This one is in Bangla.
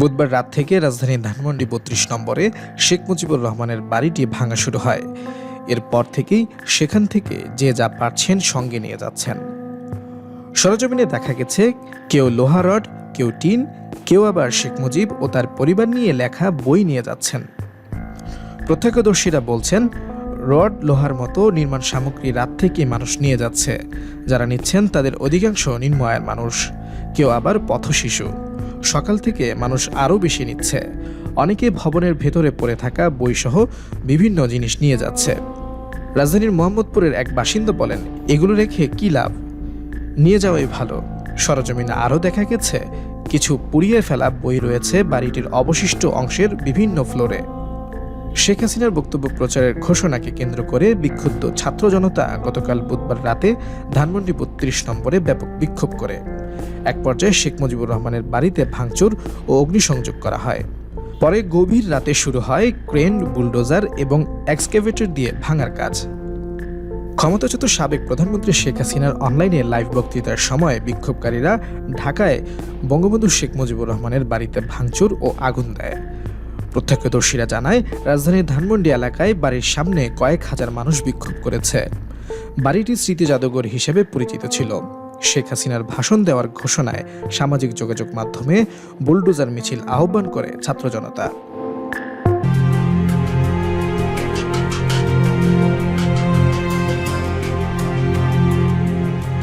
বুধবার রাত থেকে রাজধানীর ধানমন্ডি বত্রিশ নম্বরে শেখ মুজিবুর রহমানের বাড়িটি ভাঙা শুরু হয়। এরপর থেকেই সেখান থেকে যে যা পারছেন সঙ্গে নিয়ে যাচ্ছেন। সরজমিনে দেখা গেছে, কেউ লোহা রড, কেউ টিন, কেউ আবার শেখ মুজিব ও তার পরিবার নিয়ে লেখা বই নিয়ে যাচ্ছেন। প্রত্যক্ষদর্শীরা বলছেন, রড, লোহার মতো নির্মাণ সামগ্রী রাত থেকে মানুষ নিয়ে যাচ্ছে। যারা নিচ্ছেন তাদের অধিকাংশ নিম্ন আয়ের মানুষ। কেউ আবার পথশিশু। সকাল থেকে মানুষ আরও বেশি নিচ্ছে। অনেকে ভবনের ভেতরে পড়ে থাকা বইসহ বিভিন্ন জিনিস নিয়ে যাচ্ছে। রাজধানীর মোহাম্মদপুরের এক বাসিন্দা বলেন, এগুলো রেখে কী লাভ? নিয়ে যাওয়াই ভালো। সরজমিনে আরও দেখা গেছে, কিছু পুড়িয়ে ফেলা বই রয়েছে বাড়িটির অবশিষ্ট অংশের বিভিন্ন ফ্লোরে। শেখ হাসিনার বক্তব্য প্রচারের ঘোষণাকে কেন্দ্র করে বিক্ষুব্ধ ছাত্র জনতা গতকাল বুধবার রাতে ধানমন্ডি বত্রিশ নম্বরে ব্যাপক বিক্ষোভ করে। এক পর্যায়ে শেখ মুজিবুর রহমানের বাড়িতে ভাঙচুর ও অগ্নিসংযোগ করা হয়। পরে গভীর রাতে শুরু হয় ক্রেন, বুলডোজার এবং এক্সকেভেটর দিয়ে ভাঙার কাজ। ক্ষমতাচ্যুত সাবেক প্রধানমন্ত্রী শেখ হাসিনার অনলাইনে লাইভ বক্তৃতার সময় বিক্ষোভকারীরা ঢাকায় বঙ্গবন্ধু শেখ মুজিবুর রহমানের বাড়িতে ভাঙচুর ও আগুন দেয়। প্রত্যক্ষদর্শীরা জানায়, রাজধানীর ধানমন্ডি এলাকায় বাড়ির সামনে কয়েক হাজার মানুষ বিক্ষোভ করেছে। বাড়িটি স্মৃতি জাদুঘর হিসেবে পরিচিত ছিল। শেখ হাসিনার ভাষণ দেওয়ার ঘোষণায় সামাজিক যোগাযোগ মাধ্যমে বুলডোজার মিছিল আহ্বান করে ছাত্র জনতা